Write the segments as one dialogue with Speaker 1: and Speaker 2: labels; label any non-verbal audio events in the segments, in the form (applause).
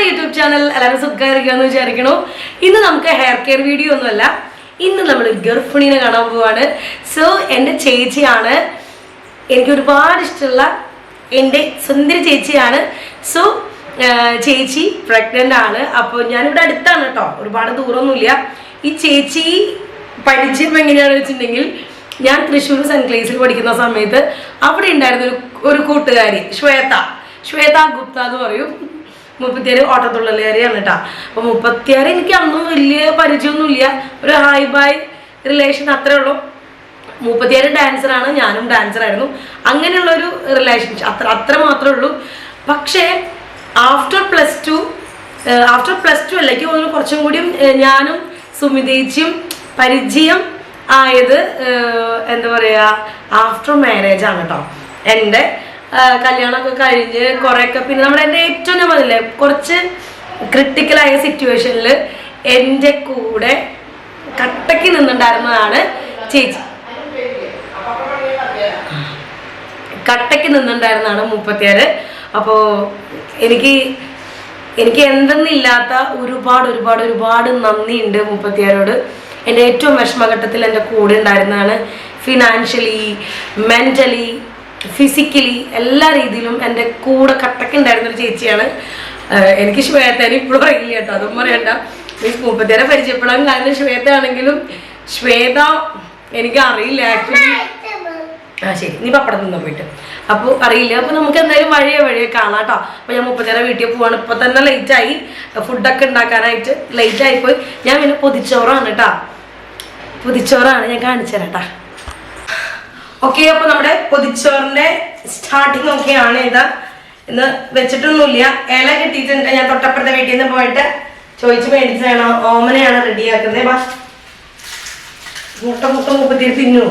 Speaker 1: നമ്മുടെ YouTube channel എല്ലാവരും subscribe എന്ന് വിചാരിക്കണോ ഇന്ന് നമുക്ക് ഹെയർ കെയർ വീഡിയോ ഒന്നുമല്ല. ഇന്ന് നമ്മൾ ഗർഭിണീനെ കാണാൻ പോവാണ്. സോ എന്റെ ചേച്ചിയാണ്. എനിക്ക് ഒരുപാട് ഇഷ്ടമുള്ള എന്റെ സുന്ദര ചേച്ചിയാണ്. സോ ചേച്ചി പ്രഗ്നന്റ് ആണ്. അപ്പോൾ ഞാനിവിടെ അടുത്താണ് കേട്ടോ. ഒരുപാട് ദൂരമൊന്നുമില്ല. ഈ ചേച്ചി പരിചയം എങ്ങനെയാണെന്ന് വെച്ചിട്ടുണ്ടെങ്കിൽ ഞാൻ തൃശ്ശൂർ സെന്റ് ക്ലേസിൽ പഠിക്കുന്ന സമയത്ത് അവിടെ ഉണ്ടായിരുന്ന ഒരു ഒരു കൂട്ടുകാരി ശ്വേത. ശ്വേത ഗുപ്ത എന്ന് പറയും. മുപ്പത്തിയാറ് ഓട്ടത്തുള്ളലുകാരിയാണ് കേട്ടോ. അപ്പോൾ മുപ്പത്തിയാറ് എനിക്ക് അന്നും വലിയ പരിചയമൊന്നുമില്ല. ഒരു ഹായ് ബായ് റിലേഷൻ അത്രേ ഉള്ളൂ. മുപ്പത്തിയാറ് ഡാൻസറാണ് ഞാനും ഡാൻസറായിരുന്നു അങ്ങനെയുള്ള ഒരു റിലേഷൻഷിപ്പ് അത്ര അത്ര മാത്രമേ ഉള്ളൂ. പക്ഷേ after plus two after plus two അല്ലേക്ക് തോന്നുന്നു കുറച്ചും കൂടിയും ഞാനും സുമിതേച്ചിയും പരിചയം ആയത് എന്താ പറയുക ആഫ്റ്റർ മാരേജ് ആണ് കേട്ടോ. എന്റെ കല്യാണമൊക്കെ കഴിഞ്ഞ് കുറേയൊക്കെ പിന്നെ നമ്മുടെ എന്റെ ഏറ്റവും ഞാൻ പറഞ്ഞില്ലേ കുറച്ച് ക്രിട്ടിക്കലായ സിറ്റുവേഷനിൽ എന്റെ കൂടെ കട്ടയ്ക്ക് നിന്നുണ്ടായിരുന്നതാണ് ചേച്ചി. കട്ടയ്ക്ക് നിന്നുണ്ടായിരുന്നതാണ് മുപ്പത്തിയാറ്. അപ്പോൾ എനിക്ക് എനിക്ക് എന്തെന്നില്ലാത്ത ഒരുപാട് ഒരുപാട് ഒരുപാട് നന്ദിയുണ്ട് മുപ്പത്തിയാറോട്. എന്റെ ഏറ്റവും വിഷമഘട്ടത്തിൽ എന്റെ കൂടെ ഉണ്ടായിരുന്നതാണ് ഫിനാൻഷ്യലി മെന്റലി ഫിസിക്കലി എല്ലാ രീതിയിലും എന്റെ കൂടെ കട്ടയ്ക്ക് ഉണ്ടായിരുന്ന ഒരു ചേച്ചിയാണ്. എനിക്ക് ശ്വേതേനെ ഇപ്പോഴും അറിയില്ല കേട്ടോ. അതും പറയണ്ട. മീൻസ് മുപ്പത്തിയാറെ പരിചയപ്പെടാൻ കാരണം ശ്വേത ആണെങ്കിലും ശ്വേത എനിക്ക് അറിയില്ല ആക്ച്വലി ആ ശരി. നീ പപ്പടം തിന്നാ പോയിട്ട്. അപ്പോൾ അറിയില്ല. അപ്പോൾ നമുക്ക് എന്തായാലും വഴിയെ വഴിയെ കാണാം കേട്ടോ. അപ്പോൾ ഞാൻ മുപ്പത്തേരെ വീട്ടിൽ പോവാണ്. ഇപ്പോൾ തന്നെ ലേറ്റ് ആയി. ഫുഡൊക്കെ ഉണ്ടാക്കാനായിട്ട് ലേറ്റ് ആയിപ്പോയി. ഞാൻ പിന്നെ പൊതിച്ചോറാണ് കേട്ടോ. പൊതിച്ചോറാണ്. ഞാൻ കാണിച്ചു തരാം കേട്ടോ. ഓക്കെ അപ്പൊ നമ്മുടെ പൊതിച്ചോറിന്റെ സ്റ്റാർട്ടിങ് ഒക്കെയാണ് ഇതാ. ഇന്ന് വെച്ചിട്ടൊന്നുമില്ല. ഇല കിട്ടിയിട്ടുണ്ട്. ഞാൻ തൊട്ടപ്പുറത്തെ വീട്ടിൽ നിന്ന് പോയിട്ട് ചോദിച്ച് മേടിച്ചതാണ്. ഓമനയാണ് റെഡിയാക്കുന്നത് ബാ. മുട്ട മുട്ട മുപ്പത്തിരി തിന്നു.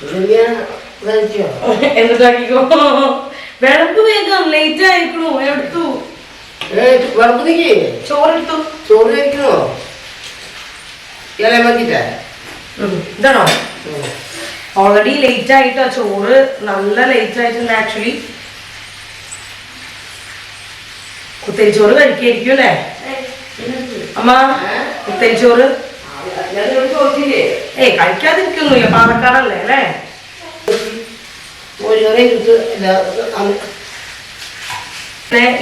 Speaker 1: (laughs) എന്നിട്ടാക്കിക്കോ വിളമ്പ് വേഗം. ലേറ്റ് ആയിരിക്കണു എടുത്തു. ചോറെടുത്തു
Speaker 2: ചോറ് കഴിക്കണോ.
Speaker 1: ഇതാണോ? ഓൾറെഡി ലേറ്റ് ആയിട്ടോ? ചോറ് നല്ല ലേറ്റ് ആയിട്ടുണ്ട് ആക്ച്വലി കുത്തരിച്ചോറ് കഴിക്കായിരിക്കും അല്ലേ? അമ്മ കുത്തരിച്ചോറ് ഏയ് കഴിക്കാതിരിക്കൊന്നുമില്ല. പാലക്കാടല്ലേ അല്ലേ?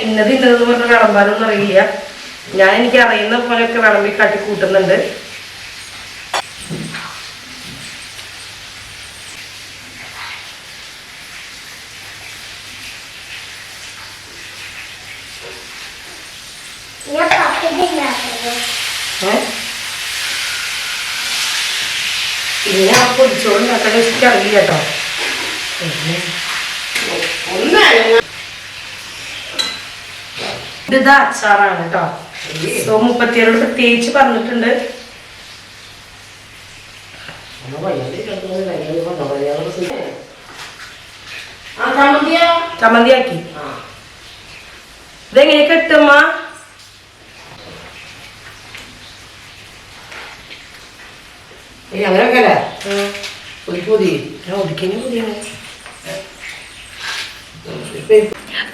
Speaker 1: ഇന്നത് ഇന്നതെന്ന് പറഞ്ഞ വിളമ്പാനൊന്നും അറിയില്ല. ഞാൻ എനിക്ക് അറിയുന്ന പോലെയൊക്കെ വിളമ്പി കാട്ടി കൂട്ടുന്നുണ്ട്
Speaker 3: ഞാൻ പത്തിട്ടുണ്ടാക്കുന്നത്
Speaker 1: ഏ? ആ കേട്ടോ
Speaker 2: ഒന്നായിരുന്നു
Speaker 1: ഇത് അച്ചാറാണ് കേട്ടോ സോ മുപ്പത്തിയേഴോട് പ്രത്യേകിച്ച് പറഞ്ഞിട്ടുണ്ട്. ചമ്മന്തിയാക്കി.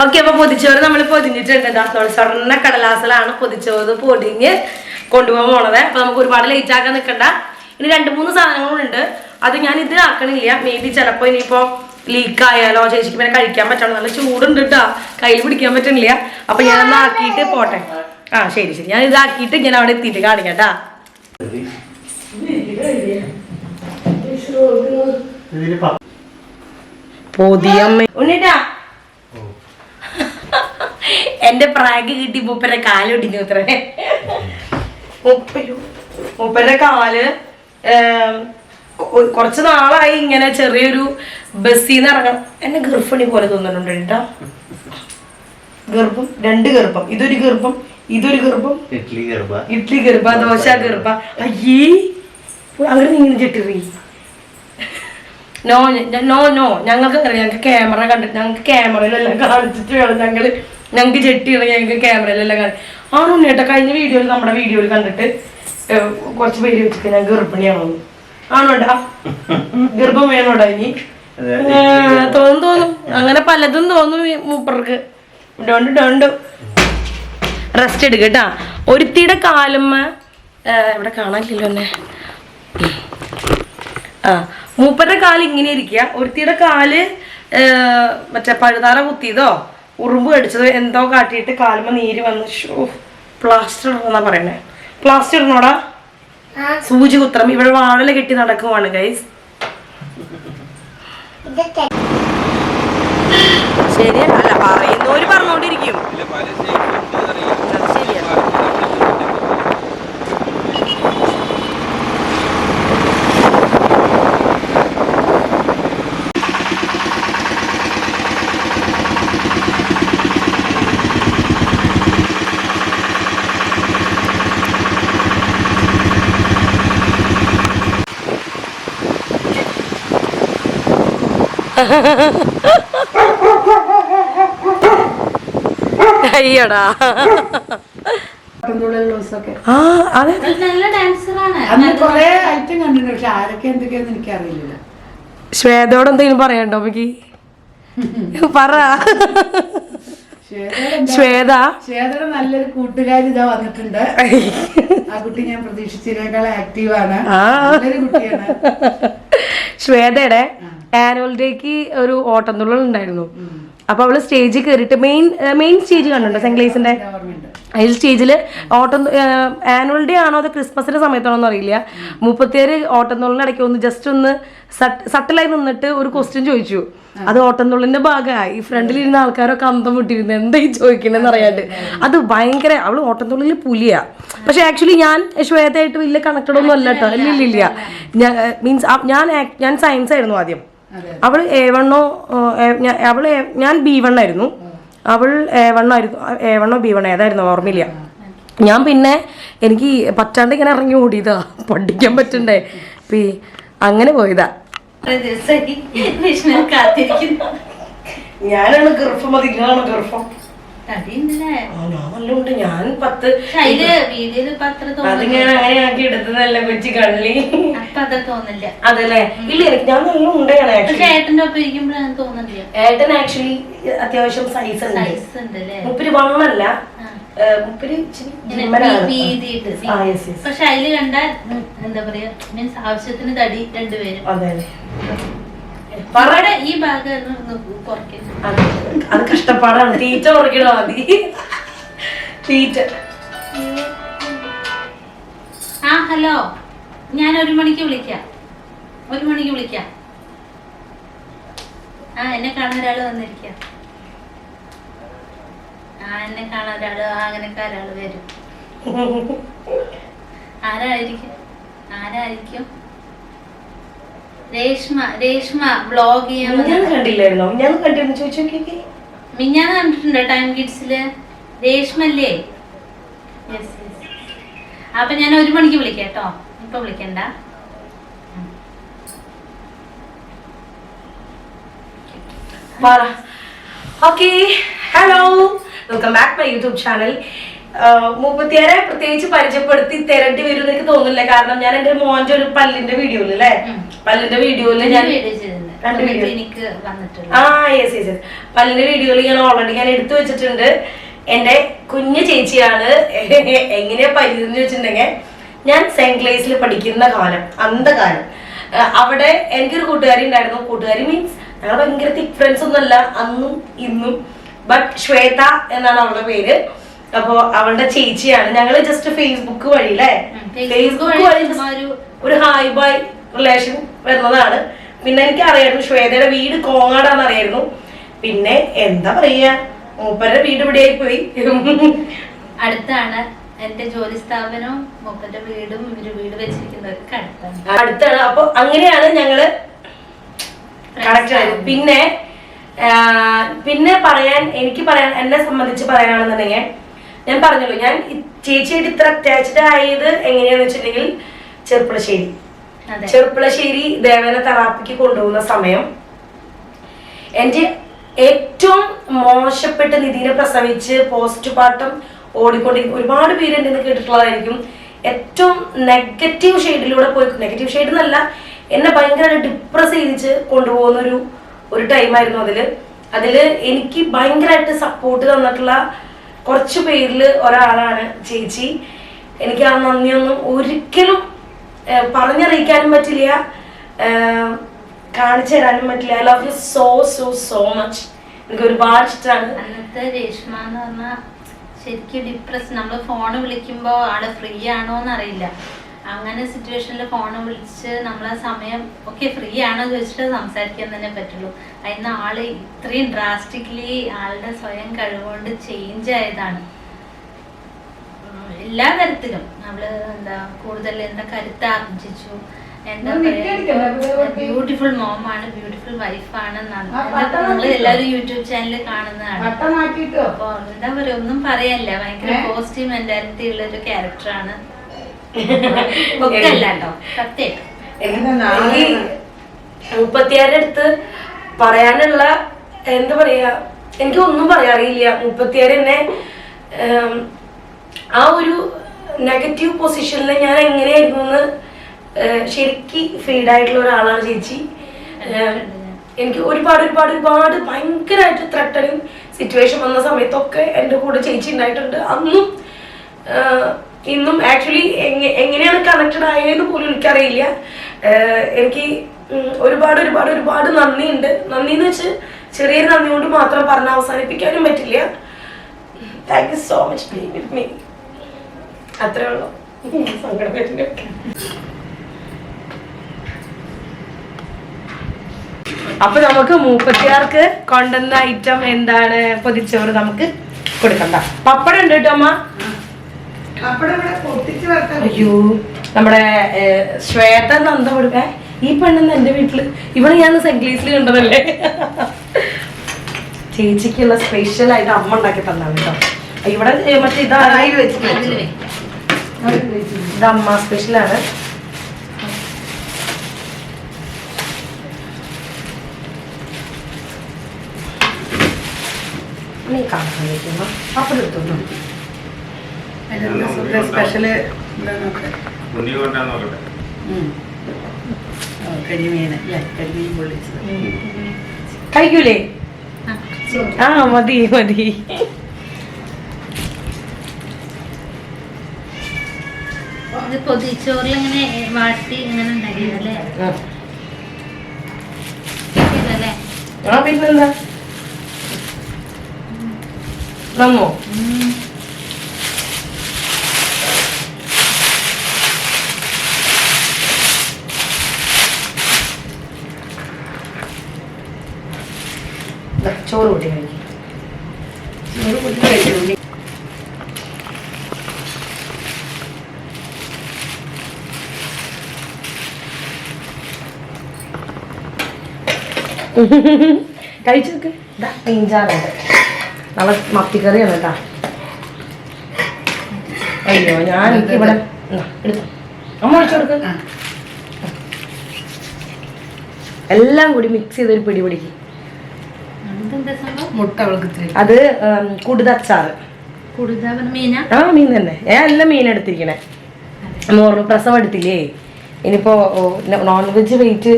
Speaker 1: ഓക്കെ അപ്പൊ പൊതിച്ചോറ് നമ്മൾ പൊതിഞ്ഞിട്ടുണ്ട് എന്താ സ്വർണ കടലാസിലാണ് പൊതിച്ചോറ് പൊടിഞ്ഞ് കൊണ്ടുപോകാൻ പോണത്. അപ്പൊ നമുക്ക് ഒരുപാട് ലേറ്റ് ആക്കാൻ നിൽക്കണ്ട ഇനി രണ്ട് മൂന്ന് സാധനങ്ങളുണ്ട്. അത് ഞാൻ ഇത് ആക്കണില്ല. മേ ബി ചിലപ്പോ ഇനിയിപ്പോ ലീക്ക് ആയാലോ ചേച്ചിക്ക് പിന്നെ കഴിക്കാൻ പറ്റണം? നല്ല ചൂടുണ്ട് കേട്ടോ കയ്യിൽ പിടിക്കാൻ പറ്റണില്ല. അപ്പൊ ഞാനൊന്ന് ആക്കിയിട്ട് പോട്ടെ. ആ ശരി ശരി. ഞാൻ ഇതാക്കിയിട്ട് ഞാൻ അവിടെ എത്തിയിട്ട് കാണിക്കാം കേട്ടാ ഉണ്ണിട്ടാ. എന്റെ പ്രാഗ് കിട്ടി മൂപ്പരെ കാലൊടിഞ്ഞു അത്രേ. മൂപ്പരുടെ കാൽ കുറച്ച് നാളായി ഇങ്ങനെ ചെറിയൊരു ബസ്സിൽ നിന്ന് ഇറങ്ങാൻ എന്നെ ഗർഭിണി പോലെ തോന്നുന്നുണ്ട് കേട്ടോ ഗർഭം രണ്ട് ഗർഭം. ഇതൊരു ഗർഭം ഇതൊരു ഗർഭം.
Speaker 4: ഇഡ്ലി ഗർഭ.
Speaker 1: ഇഡ്ലി ഗർഭ ദോശ ഗർഭ. അയ്യേ അവർ നീങ്ങി ചെട്ടിറി നോ നോ നോ ഞങ്ങൾക്ക് അറിയാം ഞങ്ങൾക്ക് ക്യാമറ കണ്ടിട്ട് ഞങ്ങൾക്ക് ക്യാമറയിലെല്ലാം കാണിച്ചിട്ട് വേണം ഞങ്ങൾ ഞങ്ങൾക്ക് ജെട്ടി ഇറങ്ങി ഞങ്ങൾക്ക് ക്യാമറയിലെല്ലാം കാണി ആണോ കേട്ടോ കഴിഞ്ഞ വീഡിയോയിൽ നമ്മുടെ വീഡിയോയിൽ കണ്ടിട്ട് കുറച്ച് പേര് വെച്ചിട്ട് ഞാൻ ഗർഭിണിയാണോ? ആണോടാ ഗർഭം വേണോടാ ഇനി? തോന്നും തോന്നും. അങ്ങനെ പലതും തോന്നും മൂപ്പർക്ക്. Don't don't. റെസ്റ്റ് എടുക്കട്ടാ കേട്ടാ. ഒരുത്തിയുടെ കാലുമ്മ ഇവിടെ കാണാനില്ലല്ലോ എന്നെ. ആ മൂപ്പരുടെ കാൽ ഇങ്ങനെ ഇരിക്കുക. ഒരുത്തിയുടെ കാൽ മറ്റേ പഴുതാറ കുത്തിയതോ ഉറുമ്പ് കടിച്ചതോ എന്തോ കാട്ടിയിട്ട് കാലുമ നീര് വന്ന് ഷോ പ്ലാസ്റ്റർ ഇടണമെന്നാ പറയണേ. പ്ലാസ്റ്റർ ഇടണോടാ? സൂചി കുത്തണം. ഇവിടെ വാഴല കെട്ടി നടക്കുവാണ് ഗൈസ് ശരിയല്ല അല്ല പറയുന്നവര് പറഞ്ഞോണ്ടിരിക്കും അത് ശരിയാ അയ്യടാ. ആ അതെ ശ്വേതയോട് എന്തെങ്കിലും പറയണ്ടോ അമ്മയ്ക്ക് (laughs) പറ. ശ്വേത?
Speaker 5: ശ്വേതയുടെ നല്ലൊരു കൂട്ടുകാരി ഇതാ വന്നിട്ടുണ്ട്. (laughs) ആ കുട്ടി ഞാൻ പ്രതീക്ഷിച്ചതിനേക്കാൾ ആക്റ്റീവാണ് നല്ലൊരു കുട്ടിയാണ്.
Speaker 1: ശ്വേതയുടെ ആനുവൽ ഡേക്ക് ഒരു ഓട്ടംതുള്ളൽ ഉണ്ടായിരുന്നു അപ്പൊ അവൾ സ്റ്റേജിൽ കയറിയിട്ട് മെയിൻ മെയിൻ സ്റ്റേജ് കണ്ടുണ്ടോ സെങ്ക്ലേസിന്റെ അതിൽ സ്റ്റേജിൽ ഓട്ടം ആനുവൽ ഡേ ആണോ അത് ക്രിസ്മസിന്റെ സമയത്താണോ എന്ന് അറിയില്ല. മുപ്പത്തിയേഴ് ഓട്ടംതുള്ളിന് ഇടയ്ക്ക് ഒന്ന് ജസ്റ്റ് ഒന്ന് സട്ടിലായി നിന്നിട്ട് ഒരു ക്വസ്റ്റ്യൻ ചോദിച്ചു. അത് ഓട്ടംതുള്ളിന്റെ ഭാഗമായി. ഫ്രണ്ടിൽ ഇരുന്ന ആൾക്കാരൊക്കെ അന്തം വിട്ടിരുന്നു. എന്താ ഈ ചോദിക്കണെന്ന് അറിയാണ്ട്. അത് ഭയങ്കര അവൾ ഓട്ടംതുള്ളിൽ പുലിയാ. പക്ഷെ ആക്ച്വലി ഞാൻ ശ്വേതയായിട്ട് വലിയ കണക്റ്റഡ് ഒന്നും അല്ല കേട്ടോ ഇല്ല ഇല്ല മീൻസ് ഞാൻ ഞാൻ സയൻസ് ആയിരുന്നു ആദ്യം. അവൾ എ വണ്ണോ അവൾ ഞാൻ ബി വൺ ആയിരുന്നു. അവൾ എ വണ്ണായിരുന്നു എ വണ്ണോ ബി വണ്ണോ ഏതായിരുന്നു ഓർമ്മയില്ല. ഞാൻ പിന്നെ എനിക്ക് പറ്റാണ്ട് ഇങ്ങനെ ഇറങ്ങി ഓടിയതാ. പഠിക്കാൻ പറ്റണ്ടേ. പി അങ്ങനെ പോയതാ. ഞാനാണ് ഗർഭം മതി നിങ്ങളാണ് ഗർഭം. ഞാൻ പത്ത് ഞാൻ അങ്ങനെ ആക്കി എടുത്തതല്ല കൊച്ചു കള്ളി? അതല്ലേ? ഇല്ല എനിക്ക് ഞാൻ നല്ല ഏട്ടൻ ആക്ച്വലി അത്യാവശ്യം സൈസ് ഉണ്ട്. മുപ്പിരി വണ്ണല്ല.
Speaker 4: പക്ഷെ അതിൽ കണ്ടാൽ എന്താ പറയാ മീൻസ് ആവശ്യത്തിന് തടി രണ്ടുപേരും.
Speaker 1: അതെ. അതെ
Speaker 4: ഈ ഭാഗം
Speaker 1: അത് കഷ്ടപ്പാടാണ്. തീറ്റ കുറയ്ക്കണോ മതി തീറ്റ.
Speaker 4: ആ ഹലോ ഞാൻ ഒരു മണിക്ക് വിളിക്കാം. ഒരു മണിക്ക് വിളിക്കാം. ആ എന്നെ കാണാൻ ഒരാൾ വന്നിരിക്കാം. ആ എന്നെ കാണാൻ അങ്ങനെയൊക്കെ ഒരാൾ വരും. ആരായിരിക്കും? ആരായിരിക്കും? രേഷ്മ രേഷ്മ വ്ളോഗ് ചെയ്യാൻ
Speaker 1: ഞാൻ. കണ്ടില്ലായിരുന്നോ? ഞാൻ കണ്ടിരുന്നു. ചോദിച്ചു നോക്കിയേ.
Speaker 4: മിഞ്ഞാന്ന് കണ്ടിട്ടുണ്ടോ ടൈം കിഡ്സിൽ രേഷ്മല്ലേ? യെസ് യെസ് അപ്പൊ ഞാൻ ഒരു മണിക്ക് വിളിക്കാം കേട്ടോ. ഇപ്പൊ വിളിക്കണ്ട.
Speaker 1: Okay hello welcome back my YouTube channel മുപ്പത്തിയേറെ പ്രത്യേകിച്ച് പരിചയപ്പെടുത്തി തരേണ്ടി വരും എനിക്ക് തോന്നുന്നില്ല. കാരണം ഞാൻ എന്റെ മോന്റെ ഒരു പല്ലിന്റെ വീഡിയോയിൽ അല്ലേ. പല്ലിന്റെ
Speaker 4: വീഡിയോയിൽ
Speaker 1: ഞാൻ രണ്ട് വീഡിയോ. ആ യെസ് യെസ് യെസ് പല്ലിന്റെ വീഡിയോയിൽ ഞാൻ ഓൾറെഡി ഞാൻ എടുത്തു വെച്ചിട്ടുണ്ട്. എന്റെ കുഞ്ഞു ചേച്ചിയാണ് (laughs) എങ്ങനെയാ പരിചയം വെച്ചിട്ടുണ്ടെങ്കിൽ ഞാൻ സെന്റ് ക്ലേസിൽ പഠിക്കുന്ന കാലം അന്ധകാലം. അവിടെ എനിക്കൊരു കൂട്ടുകാരി ഉണ്ടായിരുന്നു. കൂട്ടുകാരി മീൻസ് ഞങ്ങൾ ഭയങ്കര തിക് ഫ്രണ്ട്സ് ഒന്നുമല്ല അന്നും ഇന്നും. ബട്ട് ശ്വേത എന്നാണ് അവളുടെ പേര്. അപ്പോ അവളുടെ ചേച്ചിയാണ്. ഞങ്ങൾ ജസ്റ്റ് ഫേസ്ബുക്ക് വഴി അല്ലേ ഫേസ്ബുക്ക്
Speaker 4: വഴി ഒരു-
Speaker 1: ഹായ് ബൈ റിലേഷൻ വരുന്നതാണ്. പിന്നെ എനിക്ക് അറിയായിരുന്നു ശ്വേതയുടെ വീട് കോങ്ങാടാന്ന് അറിയായിരുന്നു പിന്നെ എന്താ പറയാ? മൂപ്പരുടെ വീട് ഇവിടെയായി പോയി
Speaker 4: അടുത്താണ് എന്റെ ജോലി സ്ഥാപനവും മൂപ്പന്റെ വീടും ഒരു വീട് വെച്ചിരിക്കുന്നത് അടുത്താണ്.
Speaker 1: അടുത്താണ്. അപ്പൊ അങ്ങനെയാണ് ഞങ്ങൾ കണക്ട് ആയത്. പിന്നെ പിന്നെ പറയാൻ എനിക്ക് പറയാൻ എന്നെ സംബന്ധിച്ച് പറയാനാണെന്നുണ്ടെങ്കിൽ ഞാൻ പറഞ്ഞല്ലോ ഞാൻ ചേച്ചിയായിട്ട് ഇത്ര അറ്റാച്ച്ഡ് ആയത് എങ്ങനെയാന്ന് വെച്ചിട്ടുണ്ടെങ്കിൽ ചെറുപ്പളശ്ശേരി ചെറുപ്പളശ്ശേരി ദേവന തെറാപ്പിക്ക് കൊണ്ടുപോകുന്ന സമയം എന്റെ ഏറ്റവും മോശപ്പെട്ട നിധിനെ പ്രസവിച്ച് പോസ്റ്റ് പാർട്ടം ഓടിക്കൊണ്ടിരിക്കും ഒരുപാട് പേര് എന്റെ കേട്ടിട്ടുള്ളതായിരിക്കും. ഏറ്റവും നെഗറ്റീവ് ഷെയ്ഡിലൂടെ പോയി നെഗറ്റീവ് ഷെയ്ഡ് എന്നല്ല എന്നെ ഭയങ്കരമായിട്ട് ഡിപ്രസ് ചെയ്തിച്ച് കൊണ്ടുപോകുന്ന ഒരു ഒരു ടൈമായിരുന്നു അതിൽ അതിൽ എനിക്ക് ഭയങ്കരമായിട്ട് സപ്പോർട്ട് തന്നിട്ടുള്ള കുറച്ച് പേരിൽ ഒരാളാണ് ചേച്ചി. എനിക്ക് ആ നന്ദിയൊന്നും ഒരിക്കലും പറഞ്ഞറിയിക്കാനും പറ്റില്ല. കാണിച്ചു തരാനും പറ്റില്ല. I love you so so so much എനിക്ക് ഒരുപാട് ഇഷ്ടമാണ്
Speaker 4: അന്നത്തെ രേഷ്മ എന്ന് പറഞ്ഞാൽ ശരിക്കും ഡിപ്രസ് നമ്മൾ ഫോൺ വിളിക്കുമ്പോൾ ആൾ ഫ്രീ ആണോ എന്നറിയില്ല അങ്ങനെ സിറ്റുവേഷനിൽ ഫോൺ വിളിച്ച് നമ്മളെ സമയം ഒക്കെ ഫ്രീ ആണോ? ചോദിച്ചിട്ട് സംസാരിക്കാൻ തന്നെ പറ്റുള്ളൂ. അതിന് ആൾ ഇത്രയും ഡ്രാസ്റ്റിക്കലി ആളുടെ സ്വയം കഴിവുകൊണ്ട് ചേഞ്ച് ആയതാണ്. എല്ലാ തരത്തിലും നമ്മൾ എന്താ കൂടുതൽ എന്താ കരുത്ത് ആർജിച്ചു എന്താ? പറയാ ബ്യൂട്ടിഫുൾ മോമാണ് ബ്യൂട്ടിഫുൾ വൈഫാണ് നമ്മൾ എല്ലാവരും യൂട്യൂബ് ചാനലിൽ കാണുന്നതാണ്. അപ്പൊ എന്താ പറയാ ഒന്നും പറയല്ല. ഭയങ്കര പോസിറ്റീവ് മെന്റാലിറ്റി ഉള്ള ഒരു ക്യാരക്ടറാണ് ഒക്കെ അല്ല കേട്ടോ. സത്യം.
Speaker 1: അടുത്ത് പറയാനുള്ള എന്താ പറയാ എനിക്ക് ഒന്നും പറയാറിയില്ല മുപ്പത്തിയാറ് എന്നെ ആ ഒരു നെഗറ്റീവ് പൊസിഷനിൽ ഞാൻ എങ്ങനെയായിരുന്നു എന്ന് ശരിക്ക് ഫീഡ് ആയിട്ടുള്ള ഒരാളാണ് ചേച്ചി. എനിക്ക് ഒരുപാട് ഒരുപാട് ഒരുപാട് ഭയങ്കരമായിട്ട് ത്രട്ടണിങ് സിറ്റുവേഷൻ വന്ന സമയത്തൊക്കെ എന്റെ കൂടെ ചേച്ചി ഉണ്ടായിട്ടുണ്ട്. അന്നും ഇന്നും ആക്ച്വലി എങ്ങനെയാണ് കണക്റ്റഡ് ആയതെന്ന് പോലും എനിക്കറിയില്ല. എനിക്ക് ഒരുപാട് ഒരുപാട് ഒരുപാട് നന്ദിയുണ്ട്. നന്ദി എന്ന് വെച്ച് ചെറിയൊരു നന്ദി കൊണ്ട് മാത്രം പറഞ്ഞ് അവസാനിപ്പിക്കാനും പറ്റില്ല. Thank you so much be with me അത്രേ ഉള്ളൂ. (laughs) സങ്കടം അപ്പൊ നമുക്ക് മൂപ്പത്തിയാർക്ക് കൊണ്ടുവന്ന ഐറ്റം എന്താണ് പൊതിച്ചവർ നമുക്ക് കൊടുക്കണ്ട. പപ്പടം ഉണ്ട് കേട്ടോ അമ്മ
Speaker 5: അവിടെ ഇവിടെ പൊട്ടിച്ച് വെക്കാം
Speaker 1: അയ്യോ നമ്മുടെ ശ്വേത നന്ദ കൊടുക്കാൻ ഈ പെണ്ണെന്ന് എന്റെ വീട്ടിൽ ഇവിടെ ഞാൻ സെഗ്ലീസിൽ കണ്ടതല്ലേ? ചേച്ചിക്കുള്ള സ്പെഷ്യൽ ആയിട്ട് അമ്മ ഉണ്ടാക്കി തന്നാണ് കേട്ടോ. ഇവിടെ മറ്റേ ഇതായി
Speaker 2: അതിൽ വെച്ചിട്ട്
Speaker 4: അതിൽ വെക്കാം.
Speaker 1: ഇത് അമ്മ സ്പെഷ്യലാണ് നീ കാണാൻ വെക്കുമ്പോ അപ്പം എടുത്തോളൂ
Speaker 6: സ്പെഷ്യൽ
Speaker 5: കരിമീൻ അല്ലേ? കരിമീൻ പൊള്ളിച്ചത്.
Speaker 1: കഴിക്കൂലേ?
Speaker 4: ആ,
Speaker 1: മതി മതി.
Speaker 4: ഇത് പൊതിച്ചോറിൽ ഇങ്ങനെ വാട്ടി ഇങ്ങനെ ഉണ്ടാക്കിയതല്ലേ
Speaker 1: ആ. പിന്നെന്താ? നന്നോ
Speaker 4: ഉം.
Speaker 1: ദാ, ചോറ് കൂട്ടി കഴിക്കും
Speaker 5: കഴിച്ചു
Speaker 1: നോക്ക് ഇതാ മത്തിക്കറിയാണ് അയ്യോ ഞാൻ ഇവിടെ അമ്മ ഒഴിച്ചു കൊടുക്ക. എല്ലാം കൂടി മിക്സ് ചെയ്തൊരു പിടി പിടിക്ക്
Speaker 4: ഇതെന്താ സംഭവം
Speaker 5: മുട്ട അവൾക്ക് ഇത്തിരി
Speaker 1: അത് കുടുതച്ചാറ് ആ മീൻ തന്നെ. ഞാൻ എല്ലാം മീൻ എടുത്തിരിക്കണേ. മോറിന് പ്രസവം എടുത്തില്ലേ? ഇനിയിപ്പോ നോൺ വെജ് വെയിറ്റ്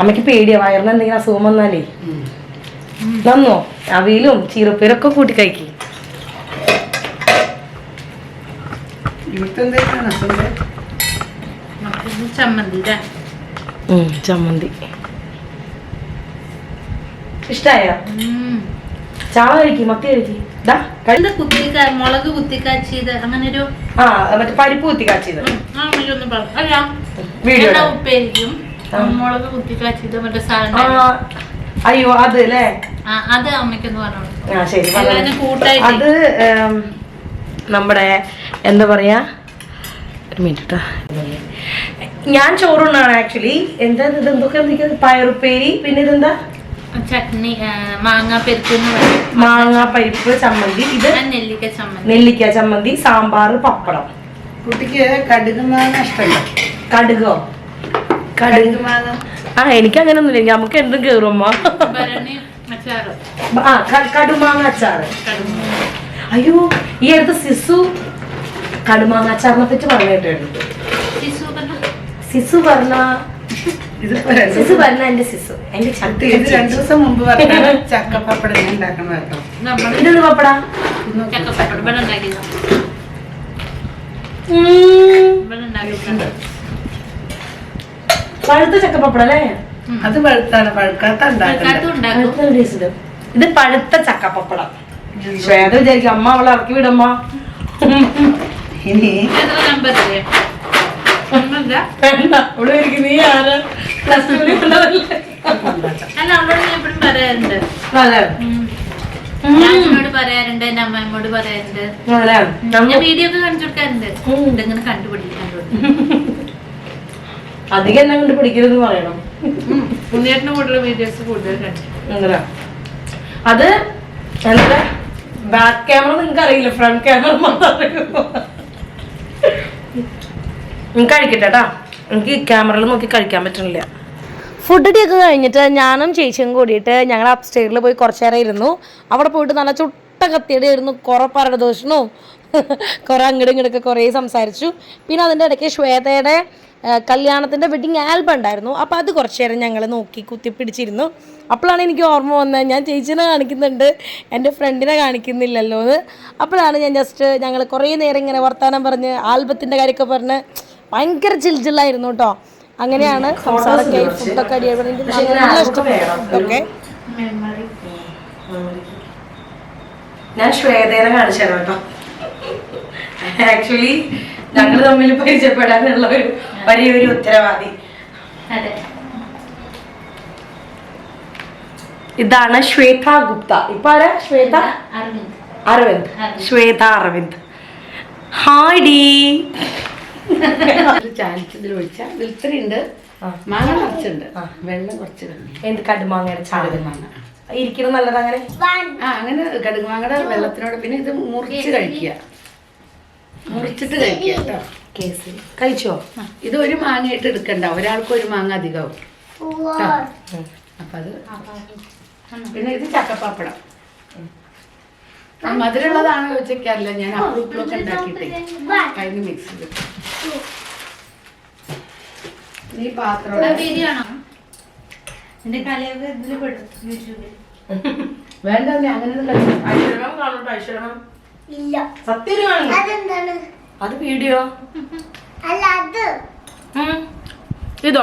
Speaker 1: അമ്മയ്ക്ക് പേടിയാ വയറിന് എന്തെങ്കിലും അസുഖം വന്നാലേ. നന്നോ? അവിയലും ചീറപ്പേരൊക്കെ കൂട്ടി കഴിക്കും.
Speaker 4: ചമ്മന്തി.
Speaker 1: ഇഷ്ടായോ. ചാള കഴിക്കും മത്തി കഴിക്കും.
Speaker 4: കുത്തിക്കാ മുളക് കുത്തിക്കാച്ചിയത് അങ്ങനെ ഒരു
Speaker 1: ആ മറ്റേ പരിപ്പ് കുത്തി കാച്ചിയത്
Speaker 4: ആ ഒന്ന് പറഞ്ഞു അല്ല
Speaker 1: വീഡിയോ
Speaker 4: എണ്ണ
Speaker 1: ഇടാം.
Speaker 4: ഉപ്പേരിക്കും. മുളക് കുത്തിക്കാച്ചിയത് മറ്റേ സാധനം
Speaker 1: അയ്യോ അത് അല്ലേ?
Speaker 4: അത് അമ്മയ്ക്കൊന്ന് പറഞ്ഞു
Speaker 1: അത് നമ്മുടെ എന്താ പറയാ? ഒരു മിനിറ്റ് ഞാൻ ചോറുണ്ണാണ് ആക്ച്വലി എന്താ ഇത്? എന്തൊക്കെ? പയറുപ്പേരി പിന്നെ ഇതെന്താ?
Speaker 4: ചട്നി മാങ്ങ മാങ്ങാ പെരുപ്പ് എന്ന്
Speaker 1: മാങ്ങ പരിപ്പ് ചമ്മന്തി. ഇത്
Speaker 4: നെല്ലിക്ക ചമ്മന്തി.
Speaker 1: നെല്ലിക്ക ചമ്മന്തി സാമ്പാർ പപ്പടം.
Speaker 5: കുട്ടിക്ക് കടുക് മാങ്ങ ഇഷ്ടമല്ല
Speaker 1: കടുകോ?
Speaker 5: കടുക്. മാങ്ങ.
Speaker 1: ആ എനിക്ക് അങ്ങനെ ഒന്നുമില്ല നമുക്ക് എന്തും
Speaker 4: അച്ചാറ്.
Speaker 1: ആ കടുമാങ്ങ അച്ചാറ്. അയ്യോ ഈ അടുത്ത് സിസു കടുമാങ്ങ അച്ചാറിനെ പറ്റി പറഞ്ഞു? കേട്ടോ സിസു പറഞ്ഞ സിസു പറഞ്ഞ എന്റെ സിസു. എന്റെ
Speaker 5: ഇത് ഇത് രണ്ടു ദിവസം മുമ്പ് പറഞ്ഞ ചക്കപ്പപ്പടം ഞാൻ ഉണ്ടാക്കണം കേട്ടോ.
Speaker 4: നമ്മൾ
Speaker 1: ഇതൊന്ന് പപ്പടാ? പഴുത്ത ചക്കപ്പപ്പടം അല്ലേ?
Speaker 5: അത് പഴുത്താണ്. പഴുക്കാത്ത
Speaker 4: ആൾക്കാർക്കും
Speaker 1: പഴുത്ത ചക്ക പപ്പടം ഇത് പഴുത്ത ചക്കപ്പപ്പടം ശ്വേത വിചാരിക്കും അമ്മ അവളെ ഇറക്കി വിടമ്മ
Speaker 5: ഇനി
Speaker 4: നമ്പർ അറിയാം ഒന്നുമില്ല
Speaker 1: വേണ്ട അവൾ വിചാരിക്കും നീ ആര്? പ്ലസ് ടുവിൽ ഉള്ളതല്ലേ?
Speaker 4: അല്ല അവളോട് ഞാൻ എപ്പോഴും പറയാറുണ്ട്. പറയാറുണ്ട് എന്റെ അമ്മയോട് പറയാറുണ്ട്. ഞാൻ വീഡിയോ ഒക്കെ കാണിച്ചു കൊടുക്കാറുണ്ട്. ഇതെങ്ങനെ കണ്ടുപിടിക്കും കണ്ടുപിടിക്കും
Speaker 1: അധികം എന്നെ കൊണ്ട് പിടിക്കരുതെന്ന് പറയണം.
Speaker 4: ഉണ്ണിയേട്ടന് കൂടുതൽ വീഡിയോസ് കൂടുതൽ കണ്ടു
Speaker 1: അത് എന്താ? ബാക്ക് ക്യാമറ നിങ്ങൾക്ക് അറിയില്ല ഫ്രണ്ട് ക്യാമറ നിങ്ങൾക്ക് കഴിക്കട്ടെ കേട്ടാ എനിക്ക് ക്യാമറയിൽ നോക്കി കഴിക്കാൻ പറ്റുന്നില്ല ഫുഡ് ഒക്കെ കഴിഞ്ഞിട്ട് ഞാനും ചേച്ചിയും കൂടിയിട്ട് ഞങ്ങൾ അപ്സ്റ്റേറിൽ പോയി കുറച്ച് നേരം ഇരുന്നു. അവിടെ പോയിട്ട് നല്ല ചുട്ട കത്തിയുടെ ഇരുന്നു കുറേ പരദോഷണവും (laughs) കുറേ അങ്ങോട്ടും ഇങ്ങോട്ടൊക്കെ കുറേ സംസാരിച്ചു. പിന്നെ അതിന്റെ ഇടയ്ക്ക് ശ്വേതയുടെ കല്യാണത്തിന്റെ വെഡിങ് ആൽബം ഉണ്ടായിരുന്നു. അപ്പോൾ അത് കുറച്ച് നേരം ഞങ്ങൾ നോക്കി കുത്തിപ്പിടിച്ചിരുന്നു അപ്പോഴാണ് എനിക്ക് ഓർമ്മ വന്നത്. ഞാൻ ചേച്ചീനെ കാണിക്കുന്നുണ്ട്. എന്റെ ഫ്രണ്ടിനെ കാണിക്കുന്നില്ലല്ലോ എന്ന് അപ്പോഴാണ് ഞാൻ ജസ്റ്റ് ഞങ്ങൾ കുറേ നേരം ഇങ്ങനെ വർത്തമാനം പറഞ്ഞ് ആൽബത്തിന്റെ കാര്യമൊക്കെ പറഞ്ഞ് ഭയങ്കര ചിൽചില്ലായിരുന്നു കേട്ടോ. അങ്ങനെയാണ് സംസാരമൊക്കെ ഫുഡൊക്കെ അടിയായി നല്ല ഇഷ്ടപ്പെട്ടു ഞാൻ ശ്വേതേനെ കാണിച്ചു തരാം കേട്ടോ. ആക്ച്വലി ഞങ്ങൾ തമ്മിൽ പരിചയപ്പെടാനുള്ള ഒരു വലിയൊരു ഉത്തരവാദി. ഇതാണ് ശ്വേത ഗുപ്ത. ഇപ്പൊ ആരാ? ശ്വേത?
Speaker 4: അരവിന്ദ്.
Speaker 1: ശ്വേത അരവിന്ദ്. ഹായ് ഡി
Speaker 5: ഒഴിച്ചാൽ ഇതിൽ ഉണ്ട്. മാങ്ങ കുറച്ചുണ്ട് വെള്ളം കുറച്ച് കമ്മി
Speaker 1: എന്ത് കടുമാങ്ങയുടെ
Speaker 5: മാങ്ങ
Speaker 1: നല്ലത് അങ്ങനെ?
Speaker 5: ആ അങ്ങനെ കടുക് വെള്ളത്തിനോട് പിന്നെ ഇത് മുറിച്ച് കഴിക്കുക. മുറിച്ചിട്ട് കഴിക്കുക കേട്ടോ.
Speaker 1: കേസ് കഴിച്ചോ?
Speaker 5: ഇത് ഒരു മാങ്ങയായിട്ട് എടുക്കണ്ട. ഒരാൾക്ക് ഒരു മാങ്ങ അധികവും അപ്പൊ അത് പിന്നെ ഇത് ചക്കപ്പാപ്പടം. മധുരമുള്ളതാണ് ചോദിച്ചറിയില്ല ഞാൻ അപ്പുറം ഉണ്ടാക്കിയിട്ടേ. അതിന് മിക്സ് ചെയ്ത് പാത്രം വേണ്ട നീ അങ്ങനെ ഒന്നും കഴിച്ചില്ല.
Speaker 1: ഐശ്വര്യം കാണോട്ടോ ഐശ്വര്യം
Speaker 3: ഇല്ല.
Speaker 1: സത്യം
Speaker 3: അതെന്താണ്?
Speaker 1: അത് വീഡിയോ.
Speaker 3: അല്ല അത്.
Speaker 1: ഇതോ?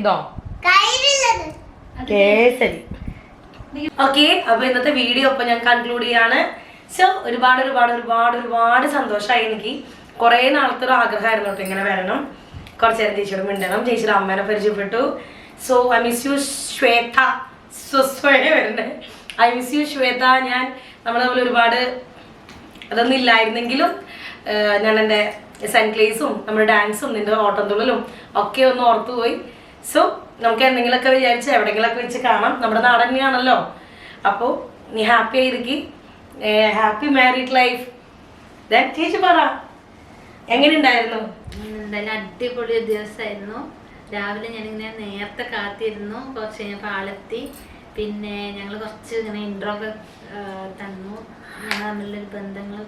Speaker 1: ഇതോ? കേസരി. ഓക്കെ അപ്പൊ ഇന്നത്തെ വീഡിയോ ഇപ്പൊ ഞാൻ കൺക്ലൂഡ് ചെയ്യാണ്. സോ ഒരുപാട് ഒരുപാട് ഒരുപാട് ഒരുപാട് സന്തോഷമായി എനിക്ക്. കുറെ നാളത്തെ ഒരു ആഗ്രഹമായിരുന്നു ഇങ്ങനെ വരണം. കുറച്ച് നേരം ചേച്ചിയോട് മിണ്ടണം. ചേച്ചിയുടെ അമ്മേനെ പരിചയപ്പെട്ടു. So I miss you Shweta. സ്വസ്വയെ വരണ്ടേ. I miss you Shweta. ഞാൻ നമ്മൾ തമ്മിൽ ഒരുപാട് അതൊന്നും ഇല്ലായിരുന്നെങ്കിലും ഞാൻ എന്റെ സൺക്ലേസും നമ്മുടെ ഡാൻസും നിന്റെ ഓട്ടംതുള്ളലും ഒക്കെ ഒന്ന് ഓർത്തുപോയി സോ നമുക്ക് എന്തെങ്കിലുമൊക്കെ വിചാരിച്ച് എവിടെയെങ്കിലുമൊക്കെ വെച്ച് കാണാം. നമ്മുടെ നാടൻ തന്നെയാണല്ലോ അപ്പോൾ നീ ഹാപ്പി ആയിരിക്കും. ഹാപ്പി മാരീഡ് ലൈഫ് ദാറ്റ് ചേച്ചി പറ. എങ്ങനെയുണ്ടായിരുന്നു?
Speaker 4: എന്തായാലും അടിപൊളി ദിവസമായിരുന്നു രാവിലെ ഞാനിങ്ങനെ നേരത്തെ കാത്തിരുന്നു. കുറച്ച് കഴിഞ്ഞപ്പോൾ ആളെത്തി. പിന്നെ ഞങ്ങൾ കുറച്ച് ഇങ്ങനെ ഇൻട്രോ ഒക്കെ തന്നു. ഞങ്ങൾ തമ്മിലൊരു ബന്ധങ്ങൾ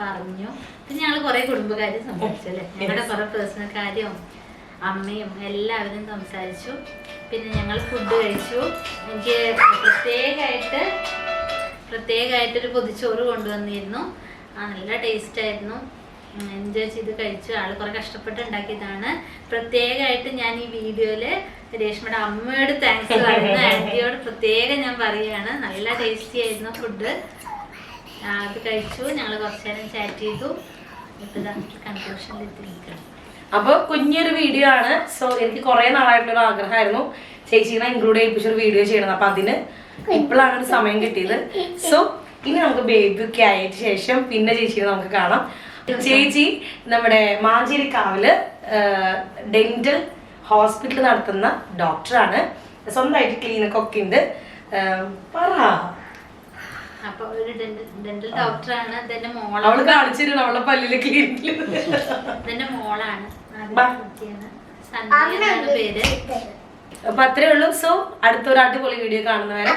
Speaker 4: പറഞ്ഞു. പിന്നെ ഞങ്ങൾ കുറേ കുടുംബകാര്യം സംസാരിച്ചു അല്ലേ? ഞങ്ങളുടെ കുറേ പേഴ്സണൽ കാര്യവും അമ്മയും എല്ലാവരും സംസാരിച്ചു. പിന്നെ ഞങ്ങൾ ഫുഡ് കഴിച്ചു. എനിക്ക് പ്രത്യേകമായിട്ട് പ്രത്യേകമായിട്ടൊരു പൊതിച്ചോറ് കൊണ്ടുവന്നിരുന്നു. ആ നല്ല ടേസ്റ്റ് ആയിരുന്നു. എൻജോയ് ചെയ്ത് കഴിച്ചു ആൾ കുറെ കഷ്ടപ്പെട്ട് ഉണ്ടാക്കിയതാണ്. പ്രത്യേകമായിട്ട് ഞാൻ ഈ വീഡിയോയിൽ രേഷ്മയുടെ അമ്മയോട് താങ്ക്സ് പറയുന്നു. ആന്റിയോട് പ്രത്യേകം ഞാൻ പറയുകയാണ്. നല്ല ടേസ്റ്റി ആയിരുന്നു ഫുഡ് അത് കഴിച്ചു. ഞങ്ങൾ കുറച്ചു നേരം ചാറ്റ് ചെയ്തു. ഇപ്പം കൺക്ലൂഷനിൽ
Speaker 1: അപ്പോൾ കുഞ്ഞൊരു വീഡിയോ ആണ്. സോ എനിക്ക് കുറേ നാളായിട്ടുള്ള ആഗ്രഹമായിരുന്നു. ചേച്ചീനെ ഇൻക്ലൂഡ് ചെയ്യിപ്പിച്ചൊരു വീഡിയോ ചെയ്യണം അപ്പൊ അതിന് ഇപ്പോഴാണ് ഒരു സമയം കിട്ടിയത്. സോ ഇനി നമുക്ക് ബേബി ഒക്കെ ആയതിനു ശേഷം പിന്നെ ചേച്ചീനെ നമുക്ക് കാണാം. ചേച്ചി നമ്മുടെ മാഞ്ചേരിക്കാവിൽ ഡെന്റൽ ഹോസ്പിറ്റൽ നടത്തുന്ന ഡോക്ടറാണ് സ്വന്തമായിട്ട് ക്ലിനിക് ഒക്കെ ഉണ്ട്. പറ.
Speaker 4: അപ്പൊ ഒരു ഡെന്റൽ ഡോക്ടറാണ് ഇതെന്റെ മോളാണ്.
Speaker 1: അവൾ കാണിച്ചിരുന്നു അവളുടെ പല്ലിലെ ക്ലിനിക്കിൽ
Speaker 4: ഇതെന്റെ മോളാണ്. പേര്.
Speaker 1: അപ്പൊ അത്രേ ഉള്ളൂ. സോ അടുത്തൊരു അടിപൊളി വീഡിയോ കാണുന്നവരെ.